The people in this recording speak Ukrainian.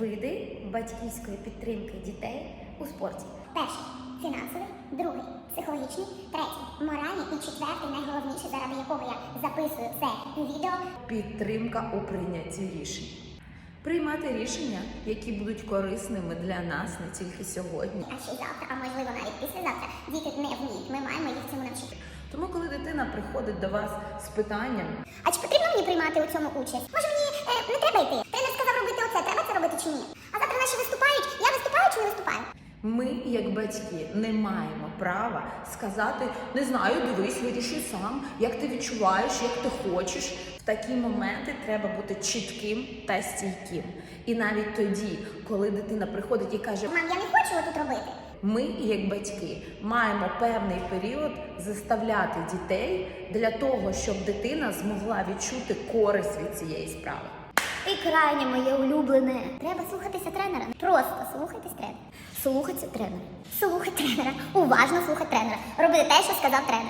Види батьківської підтримки дітей у спорті. Перший фінансовий, другий психологічний, третій моральний і четвертий найголовніший, заради якого я записую це відео. Підтримка у прийнятті рішень. Приймати рішення, які будуть корисними для нас не тільки сьогодні. А ще завтра, а можливо навіть післязавтра діти не вміють. Ми маємо їх цьому навчити. Тому, коли дитина приходить до вас з питанням, А чи потрібно мені приймати у цьому участь? Може мені е, не треба йти? Тренер сказав робити оце, треба це робити чи ні? А завтра наші виступають. Я виступаю чи не виступаю? ми, як батьки, не маємо права сказати не знаю, дивись, вирішуй сам, як ти відчуваєш, як ти хочеш. В такі моменти треба бути чітким та стійким. І навіть тоді, коли дитина приходить і каже, Мам, я не хочу отут робити. Ми, як батьки, маємо певний період заставляти дітей для того, щоб дитина змогла відчути користь від цієї справи. І крайнє моє улюблене. Треба слухатися тренера. Просто слухайтесь тренера. Слухаться тренера. Слухай тренера. Уважно слухай тренера. Роби те, що сказав тренер.